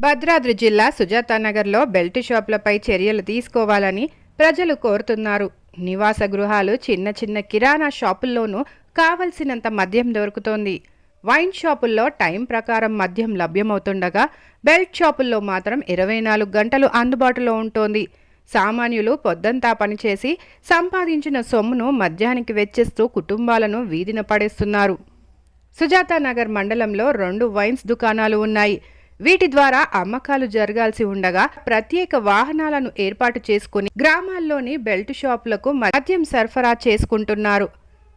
భద్రాద్రి జిల్లా సుజాతానగర్లో బెల్ట్ షాపులపై చర్యలు తీసుకోవాలని ప్రజలు కోరుతున్నారు. నివాస గృహాలు చిన్న చిన్న కిరాణా షాపుల్లోనూ కావలసినంత మద్యం దొరుకుతోంది. వైన్ షాపుల్లో టైం ప్రకారం మద్యం లభ్యమవుతుండగా బెల్ట్ షాపుల్లో మాత్రం ఇరవై నాలుగు గంటలు అందుబాటులో ఉంటోంది. సామాన్యులు పొద్దంతా పనిచేసి సంపాదించిన సొమ్మును మద్యానికి వెచ్చిస్తూ కుటుంబాలను వీధిన పడేస్తున్నారు. సుజాతానగర్ మండలంలో రెండు వైన్స్ దుకాణాలు ఉన్నాయి. వీటి ద్వారా అమ్మకాలు జరగాల్సి ఉండగా ప్రత్యేక వాహనాలను ఏర్పాటు చేసుకుని గ్రామాల్లోని బెల్ట్ షాపులకు మద్యం సరఫరా చేసుకుంటున్నారు.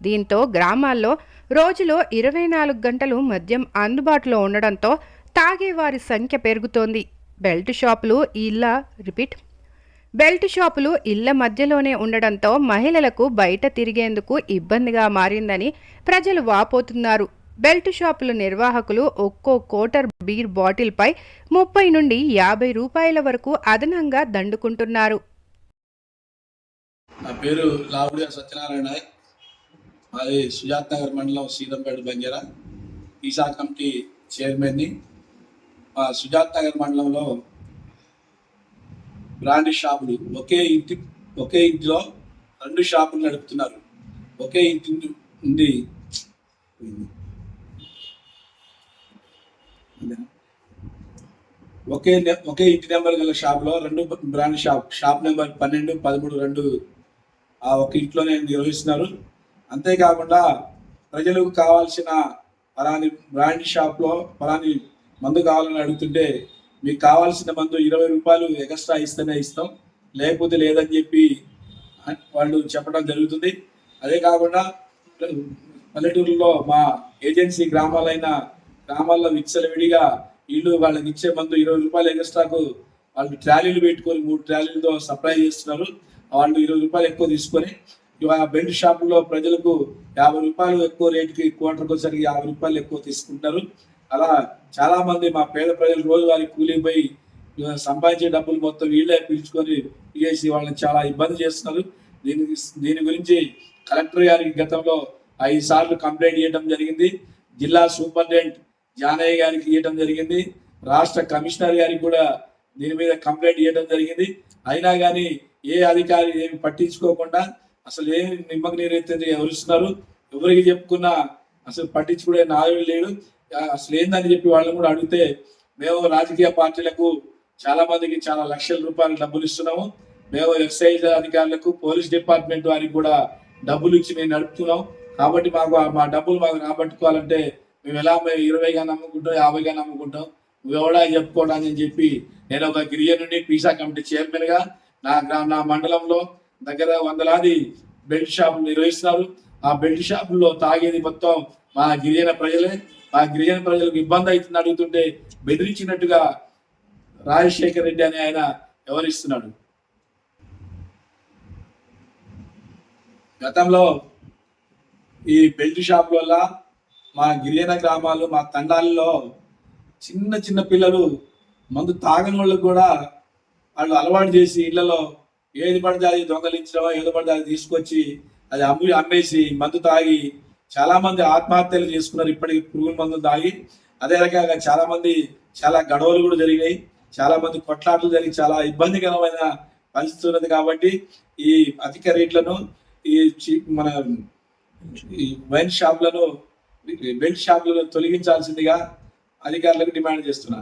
దీంతో గ్రామాల్లో రోజులో ఇరవై నాలుగు గంటలు మద్యం అందుబాటులో ఉండడంతో తాగేవారి సంఖ్య పెరుగుతోంది. బెల్ట్ షాపులు ఇళ్ళ రిపీట్. బెల్ట్ షాపులు ఇళ్ళ మధ్యలోనే ఉండడంతో మహిళలకు బయట తిరిగేందుకు ఇబ్బందిగా మారిందని ప్రజలు వాపోతున్నారు. బెల్ట్ షాపుల నిర్వాహకులు ఒక్కో కోటర్ బీర్ బాటిల్పై ముప్పై నుండి యాభై రూపాయల వరకు అదనంగా దండుకుంటున్నారు. నా పేరు లావుడియా సత్యనారాయణ మాది సుజాత్ నగర్ మండలం సీతంపేట బంజారా. ఈసా కమిటీ చైర్మన్ని. మా సుజాత్ నగర్ మండలంలో బ్రాండ్ షాపులు ఒకే ఇంటి ఒకే ఇంటిలో రెండు షాపులు నడుపుతున్నారు. ఒకే ఇంటి నుండి ఒకే ఒకే ఇంటి నెంబర్ గల షాప్లో రెండు బ్రాండ్ షాప్ షాప్ నెంబర్ పన్నెండు పదమూడు రెండు ఆ ఒక ఇంట్లోనే నిర్వహిస్తున్నారు. అంతేకాకుండా ప్రజలకు కావాల్సిన పలాని బ్రాండ్ షాప్లో పలాని మందు కావాలని అడుగుతుంటే మీకు కావాల్సిన మందు ఇరవై రూపాయలు ఎక్స్ట్రా ఇస్తేనే ఇస్తాం. లేకపోతే లేదని చెప్పి వాళ్ళు చెప్పడం జరుగుతుంది. అదే కాకుండా పల్లెటూరులో మా ఏజెన్సీ గ్రామాలైన గ్రామాల్లో విచ్చలవిడిగా వీళ్ళు వాళ్ళకి ఇచ్చే మందు ఇరవై రూపాయలు ఎక్స్ట్రాకు వాళ్ళు ట్రాలీలు పెట్టుకొని మూడు ట్రాలీలతో సప్లై చేస్తున్నారు. వాళ్ళు ఇరవై రూపాయలు ఎక్కువ తీసుకొని ఇవాళ బెల్ట్ షాపుల్లో ప్రజలకు యాభై రూపాయలు ఎక్కువ రేటుకి క్వార్టర్కి వచ్చేసరికి యాభై రూపాయలు ఎక్కువ తీసుకుంటారు అలా చాలా మంది మా పేద ప్రజలు రోజువారి కూలిపోయి కూలికి పోయి సంపాదించే డబ్బులు మొత్తం వీళ్ళే పిలుచుకొని పిఎస్సి వాళ్ళని చాలా ఇబ్బంది చేస్తున్నారు. దీని దీని గురించి కలెక్టర్ గారికి గతంలో ఐదు సార్లు కంప్లైంట్ చేయడం జరిగింది. జిల్లా సూపరింటెండెంట్ జానయ్య గారికి ఇవ్వడం జరిగింది. రాష్ట్ర కమిషనర్ గారికి కూడా దీని మీద కంప్లైంట్ ఇవ్వడం జరిగింది. అయినా కానీ ఏ అధికారి ఏమి పట్టించుకోకుండా అసలు ఏమి నిమ్మక నీరెత్తింది ఎవరిస్తున్నారు? ఎవరికి చెప్పుకున్నా అసలు పట్టించుకునే నాయుడు లేడు. అసలు ఏందని చెప్పి వాళ్ళని కూడా అడిగితే మేము రాజకీయ పార్టీలకు చాలా మందికి చాలా లక్షల రూపాయలు డబ్బులు ఇస్తున్నాము. మేము ఎక్సైజ్ అధికారులకు పోలీస్ డిపార్ట్మెంట్ వారికి కూడా డబ్బులు ఇచ్చి మేము నడుపుతున్నాం. కాబట్టి మాకు మా డబ్బులు మాకు రాబట్టుకోవాలంటే మేము ఎలా మేము ఇరవైగా నమ్ముకుంటాం యాభైగా నమ్ముకుంటాం నువ్వెవడా చెప్పుకోవడానికి అని చెప్పి నేను ఒక గిరిజన నుండి పీసా కమిటీ చైర్మన్గా నా నా మండలంలో దగ్గర వందలాది బెల్ట్ షాపులు నిర్వహిస్తున్నారు ఆ బెల్ట్ షాపుల్లో తాగేది మొత్తం మా గిరిజన ప్రజలే. మా గిరిజన ప్రజలకు ఇబ్బంది అవుతుంది అడుగుతుంటే బెదిరించినట్టుగా రాజశేఖర్ రెడ్డి అని ఆయన వివరిస్తున్నాడు గతంలో ఈ బెల్ట్ షాప్ వల్ల మా గిరిజన గ్రామాలు మా తండాలలో చిన్న చిన్న పిల్లలు మందు తాగని వాళ్ళకు కూడా వాళ్ళు అలవాటు చేసి ఇళ్ళలో ఏది పడితే అది దొంగలించడమో ఏదో పడితే అది తీసుకొచ్చి అది అమ్మి అమ్మేసి మందు తాగి చాలా మంది ఆత్మహత్యలు చేసుకున్నారు. ఇప్పటికి పురుగుల మందు తాగి అదే రకంగా చాలా మంది చాలా గొడవలు కూడా జరిగినాయి. చాలా మంది కొట్లాటలు జరిగి చాలా ఇబ్బందికరమైన పరిస్థితి ఉన్నది కాబట్టి ఈ అధిక రేట్లను ఈ చీప్ మన ఈ వైన్ షాప్లను బెల్ట్ షాపులను తొలగించాల్సిందిగా అధికారులకు డిమాండ్ చేస్తున్నా.